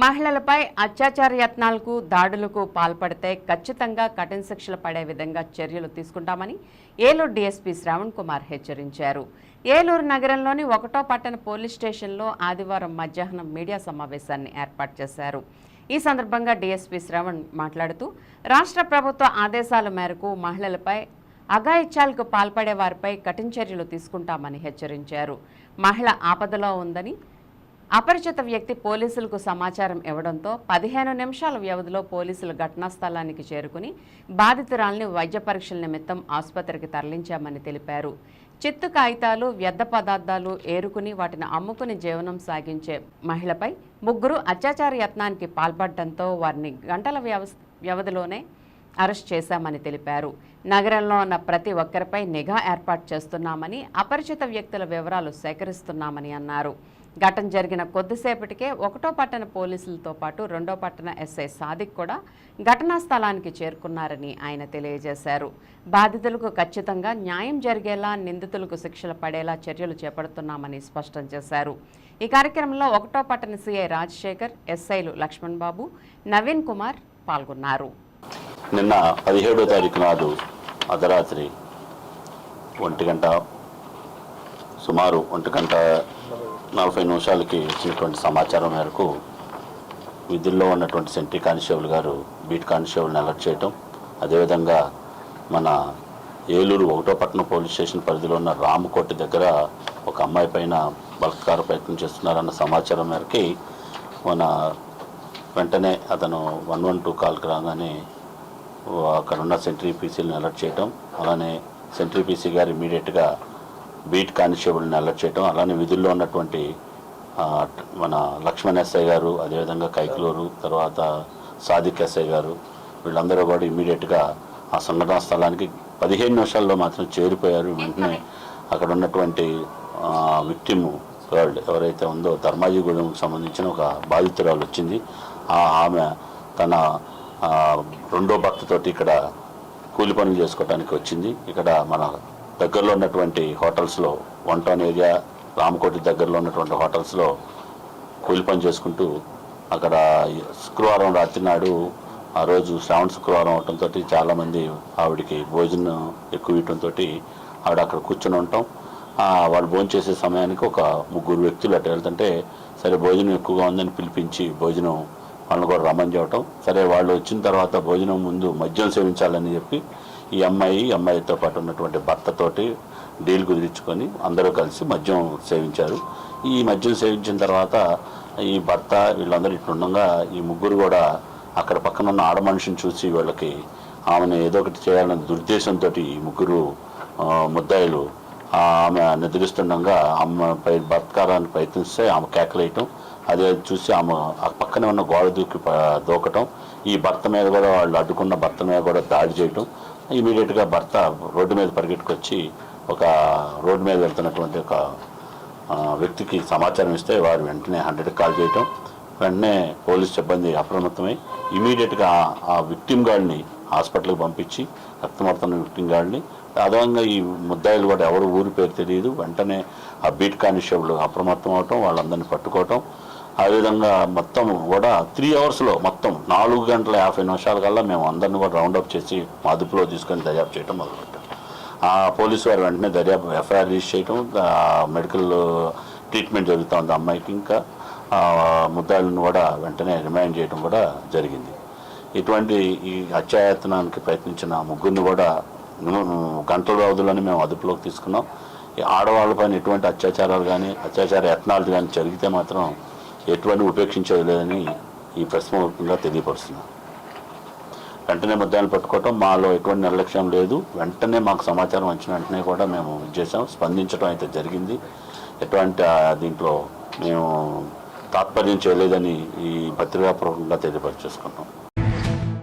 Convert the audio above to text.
మహిళలపై అత్యాచార యత్నాలకు దాడులకు పాల్పడితే ఖచ్చితంగా కఠిన శిక్షలు పడే విధంగా చర్యలు తీసుకుంటామని ఏలూరు డీఎస్పీ శ్రావణ్ కుమార్ హెచ్చరించారు. ఏలూరు నగరంలోని ఒకటో పట్టణ పోలీస్ స్టేషన్లో ఆదివారం మధ్యాహ్నం మీడియా సమావేశాన్ని ఏర్పాటు చేశారు. ఈ సందర్భంగా డీఎస్పీ శ్రవణ్ మాట్లాడుతూ రాష్ట్ర ప్రభుత్వ ఆదేశాల మేరకు మహిళలపై అఘాయిత్యాలకు పాల్పడే వారిపై కఠిన చర్యలు తీసుకుంటామని హెచ్చరించారు. మహిళ ఆపదలో ఉందని అపరిచిత వ్యక్తి పోలీసులకు సమాచారం ఇవ్వడంతో పదిహేను నిమిషాల వ్యవధిలో పోలీసులు ఘటనా స్థలానికి చేరుకుని బాధితురాల్ని వైద్య పరీక్షల నిమిత్తం ఆసుపత్రికి తరలించామని తెలిపారు. చిత్తు కాగితాలు వ్యర్థ పదార్థాలు ఏరుకుని వాటిని అమ్ముకుని జీవనం సాగించే మహిళపై ముగ్గురు అత్యాచార యత్నానికి పాల్పడడంతో వారిని గంటల వ్యవధిలోనే అరెస్ట్ చేశామని తెలిపారు. నగరంలో ఉన్న ప్రతి ఒక్కరిపై నిఘా ఏర్పాటు చేస్తున్నామని అపరిచిత వ్యక్తుల వివరాలు సేకరిస్తున్నామని అన్నారు. ఘటన జరిగిన కొద్దిసేపటికే ఒకటో పట్టణ పోలీసులతో పాటు రెండో పట్టణ ఎస్ఐ సాదిక్ కూడా ఘటనా స్థలానికి చేరుకున్నారని ఆయన తెలియజేశారు. బాధితులకు ఖచ్చితంగా న్యాయం జరిగేలా నిందితులకు శిక్షలు పడేలా చర్యలు చేపడుతున్నామని స్పష్టం చేశారు. ఈ కార్యక్రమంలో ఒకటో పట్టణ సిఐ రాజశేఖర్ ఎస్ఐలు లక్ష్మణ్ బాబు నవీన్ కుమార్ పాల్గొన్నారు. నిన్న పదిహేడో తారీఖు నాడు అర్ధరాత్రి ఒంటి గంట సుమారు ఒంటి గంట నలభై నిమిషాలకి వచ్చినటువంటి సమాచారం మేరకు విధుల్లో ఉన్నటువంటి సెంట్రీ కానిస్టేబుల్ గారు బీట్ కానిస్టేబుల్ని అలర్ట్ చేయటం అదేవిధంగా మన ఏలూరు ఒకటోపట్నం పోలీస్ స్టేషన్ పరిధిలో ఉన్న రామకోటి దగ్గర ఒక అమ్మాయి పైన బలత్కార ప్రయత్నం చేస్తున్నారన్న సమాచారం మేరకి మన వెంటనే అతను వన్ వన్ టూ కాల్కి రాగానే అక్కడ ఉన్న సెంట్రీ పీసీలను అలర్ట్ చేయటం అలానే సెంట్రీ పీసీ గారు ఇమీడియట్గా బీట్ కానిస్టేబుల్ని అలర్ట్ చేయడం అలానే విధుల్లో ఉన్నటువంటి మన లక్ష్మణ్ ఎస్ఐ గారు అదేవిధంగా కైకులూరు తర్వాత సాదిక్ ఎస్ఐ గారు వీళ్ళందరూ కూడా ఇమీడియట్గా ఆ సంఘటనా స్థలానికి పదిహేను నిమిషాల్లో మాత్రం చేరిపోయారు. వెంటనే అక్కడ ఉన్నటువంటి విక్టిమ్ గర్ల్ ఎవరైతే ఉందో ధర్మాజిగూడెంకి సంబంధించిన ఒక బాధితురాలు వచ్చింది. ఆ ఆమె తన రెండో భర్తతోటి ఇక్కడ కూలి పనులు చేసుకోవడానికి వచ్చింది. ఇక్కడ మన దగ్గరలో ఉన్నటువంటి హోటల్స్లో వన్ టౌన్ ఏరియా రామకోటి దగ్గరలో ఉన్నటువంటి హోటల్స్లో కూలి పని చేసుకుంటూ అక్కడ శుక్రవారం రాత్రి నాడు ఆ రోజు శ్రావణ శుక్రవారం అవటంతో చాలామంది ఆవిడకి భోజనం ఎక్కువ ఇవ్వటంతో ఆవిడ అక్కడ కూర్చొని ఉంటాం. వాళ్ళు భోజనం చేసే సమయానికి ఒక ముగ్గురు వ్యక్తులు అటు వెళ్తుంటే సరే భోజనం ఎక్కువగా ఉందని పిలిపించి భోజనం వాళ్ళని కూడా రమ్మని చెప్పటం. సరే వాళ్ళు వచ్చిన తర్వాత భోజనం ముందు మద్యం సేవించాలని చెప్పి ఈ అమ్మాయి అమ్మాయితో పాటు ఉన్నటువంటి భర్తతోటి డీల్ కుదిరించుకొని అందరూ కలిసి మద్యం సేవించారు. ఈ మద్యం సేవించిన తర్వాత ఈ భర్త వీళ్ళందరూ ఇట్లుండగా ఈ ముగ్గురు కూడా అక్కడ పక్కన ఉన్న ఆడ మనిషిని చూసి వీళ్ళకి ఆమెను ఏదో ఒకటి చేయాలనే దుర్దేశంతో ఈ ముగ్గురు ముద్దాయిలు ఆమె నిద్రిస్తుండగా ఆమెపై బతకారాన్ని ప్రయత్నిస్తే ఆమె కేకలేయటం. అదే చూసి ఆమె ఆ పక్కనే ఉన్న గోడ దూకి దూకటం. ఈ భర్త మీద కూడా వాళ్ళు అడ్డుకున్న భర్త మీద కూడా దాడి చేయటం. ఇమీడియట్గా భర్త రోడ్డు మీద పరిగెట్టుకొచ్చి ఒక రోడ్డు మీద వెళ్తున్నటువంటి ఒక వ్యక్తికి సమాచారం ఇస్తే వారు వెంటనే హండ్రెడ్ కాల్ చేయటం వెంటనే పోలీస్ సిబ్బంది అప్రమత్తమై ఇమీడియట్గా ఆ విక్టిమ్ గార్డ్ని హాస్పిటల్కి పంపించి రక్తమడుతున్న విక్టిమ్ గార్డ్ని అదనంగా ఈ ముద్దాయిలు కూడా ఎవరు ఊరి పేరు తెలియదు వెంటనే ఆ బీట్ కానిస్టేబుల్ అప్రమత్తం అవటం వాళ్ళందరినీ పట్టుకోవటం ఆ విధంగా మొత్తం కూడా త్రీ అవర్స్లో మొత్తం నాలుగు గంటల యాభై నిమిషాల కల్లా మేము అందరిని కూడా రౌండప్ చేసి మా అదుపులో తీసుకొని దర్యాప్తు చేయడం మొదలుపెట్టాం. ఆ పోలీసు వారు వెంటనే దర్యాప్తు ఎఫ్ఐఆర్ రిజిస్టర్ చేయడం మెడికల్ ట్రీట్మెంట్ జరుగుతుంది అమ్మాయికి ఇంకా. ముద్దాయిలను కూడా వెంటనే రిమైండ్ చేయడం కూడా జరిగింది. ఇటువంటి ఈ అత్యాయత్నానికి ప్రయత్నించిన ముగ్గురిని కూడా గంటల వ్యవధిలోనే మేము అదుపులోకి తీసుకున్నాం. ఈ ఆడవాళ్ళపైన ఎటువంటి అత్యాచారాలు కానీ అత్యాచార యత్నాలు కానీ జరిగితే మాత్రం ఎటువంటి ఉపేక్షించేది లేదని ఈ ప్రశ్నపూర్వకంగా తెలియపరుస్తున్నాం. వెంటనే ముద్దాయిలు పట్టుకోవటం మాలో ఎటువంటి నిర్లక్ష్యం లేదు. వెంటనే మాకు సమాచారం వచ్చిన వెంటనే కూడా మేము చేసాం స్పందించడం అయితే జరిగింది. ఎటువంటి దీంట్లో మేము తాత్పర్యం చేయలేదని ఈ పత్రికాపూర్వకంగా తెలియపరిచేసుకున్నాం.